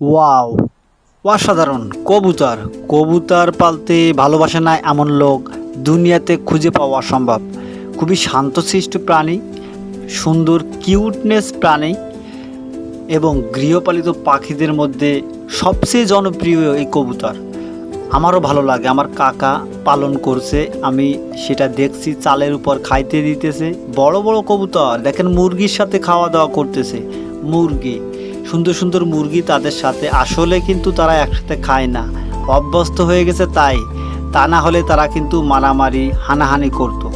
Wow, অসাধারণ। কবুতর কবুতর পালতে ভালোবাসে না এমন লোক দুনিয়াতে খুঁজে পাওয়া অসম্ভব। খুবই শান্তশিষ্ট প্রাণী, সুন্দর কিউটনেস প্রাণী এবং গৃহপালিত পাখিদের মধ্যে সবচেয়ে জনপ্রিয় এই কবুতর। আমারও ভালো লাগে, আমার কাকা পালন করছে, আমি সেটা দেখছি, চালের উপর খাইতে দিতেছে। বড় বড় কবুতর, দেখেন মুরগির সাথে খাওয়া দাওয়া করতেছে, মুরগি। সুন্দর সুন্দর মুরগি তাদের সাথে। আসলে কিন্তু তারা একসাথে খায় না। অভ্যস্ত হয়ে গেছে তাই। তা না হলে তারা কিন্তু মারামারি, হানাহানি করতো।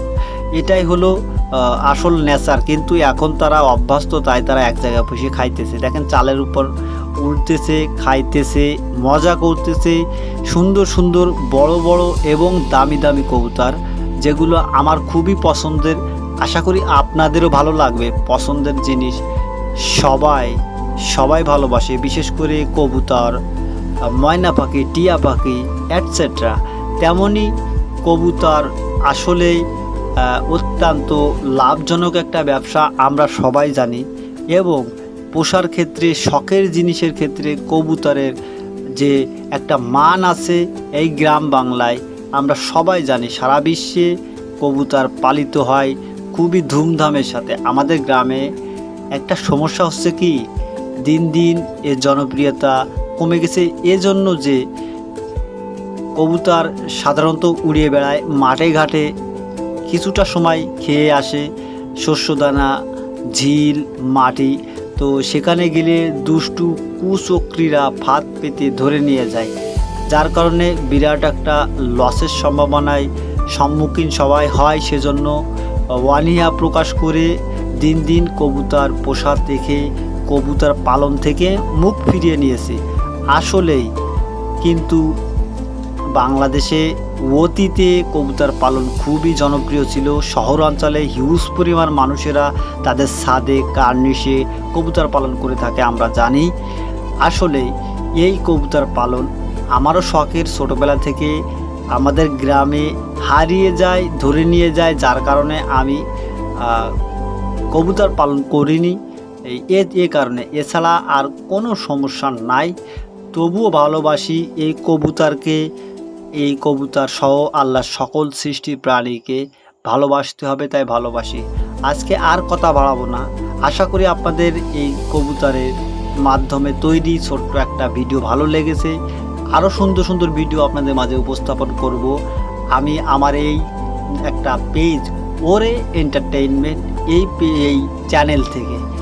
এটাই হলো আসল নেচার কিন্তু এখন তারা অভ্যস্ত, তাই তারা এক জায়গায় বসে খাইতেছে। দেখেন চালের উপর উঠতেছে খাইতেছে, মজা করতেছে। সুন্দর সুন্দর, বড় বড় এবং দামি দামি কবুতর, যেগুলো আমার খুবই পছন্দের। আশা করি আপনাদেরও ভালো লাগবে। পছন্দের জিনিস সবাই সবাই ভালোবাসে, বিশেষ করে কবুতর, ময়না পাখি, টিয়া পাখি অ্যাটসেট্রা তেমনই কবুতর আসলেই অত্যন্ত লাভজনক একটা ব্যবসা, আমরা সবাই জানি। এবং পোষার ক্ষেত্রে, শখের জিনিসের ক্ষেত্রে কবুতরের যে একটা মান আছে, এই গ্রাম বাংলায় আমরা সবাই জানি, সারা বিশ্বে কবুতর পালিত হয় খুবই ধুমধামের সাথে। আমাদের গ্রামে একটা সমস্যা হচ্ছে কি দিন দিন এর জনপ্রিয়তা কমে গেছে। এজন্য যে কবুতর সাধারণত উড়িয়ে বেড়ায়, মাঠে ঘাটে কিছুটা সময় খেয়ে আসে শস্যদানা, ঝিল, মাটি। তো সেখানে গেলে দুষ্টু কুচক্রীরা ফাঁদ পেতে ধরে নিয়ে যায়। যার কারণে বিরাট একটা লসের সম্ভাবনায় সম্মুখীন সবাই হয়। সেজন্য ওয়ানিয়া প্রকাশ করে দিন দিন কবুতর পোষা দেখে কবুতর পালন থেকে মুখ ফিরিয়ে নিয়েছে। আসলেই কিন্তু বাংলাদেশে অতীতে কবুতর পালন খুবই জনপ্রিয় ছিল। শহর অঞ্চলে হিউজ পরিমাণ মানুষেরা তাদের ছাদে, কার্নিশে কবুতর পালন করে থাকে, আমরা জানি। আসলে এই কবুতর পালন আমারও শখের ছোটোবেলা থেকে আমাদের গ্রামে হারিয়ে যায়, ধরে নিয়ে যায়। যার কারণে আমি কবুতর পালন করিনি। এই এ- এ কারণে এছাড়া আর কোনো সমস্যা নাই। তবুও ভালোবাসি এই কবুতরকে। এই কবুতর সহ আল্লাহর সকল সৃষ্টি প্রাণীকে ভালোবাসতে হবে, তাই ভালোবাসি। আজকে আর কথা বাড়াবো না। আশা করি আপনাদের এই কবুতরের মাধ্যমে তৈরি ছোট্ট একটা ভিডিও ভালো লেগেছে। আরও সুন্দর সুন্দর ভিডিও আপনাদের মাঝে উপস্থাপন করব। আমি আমার এই একটা পেজ ওরে এন্টারটেইনমেন্ট, এই এই চ্যানেল থেকে।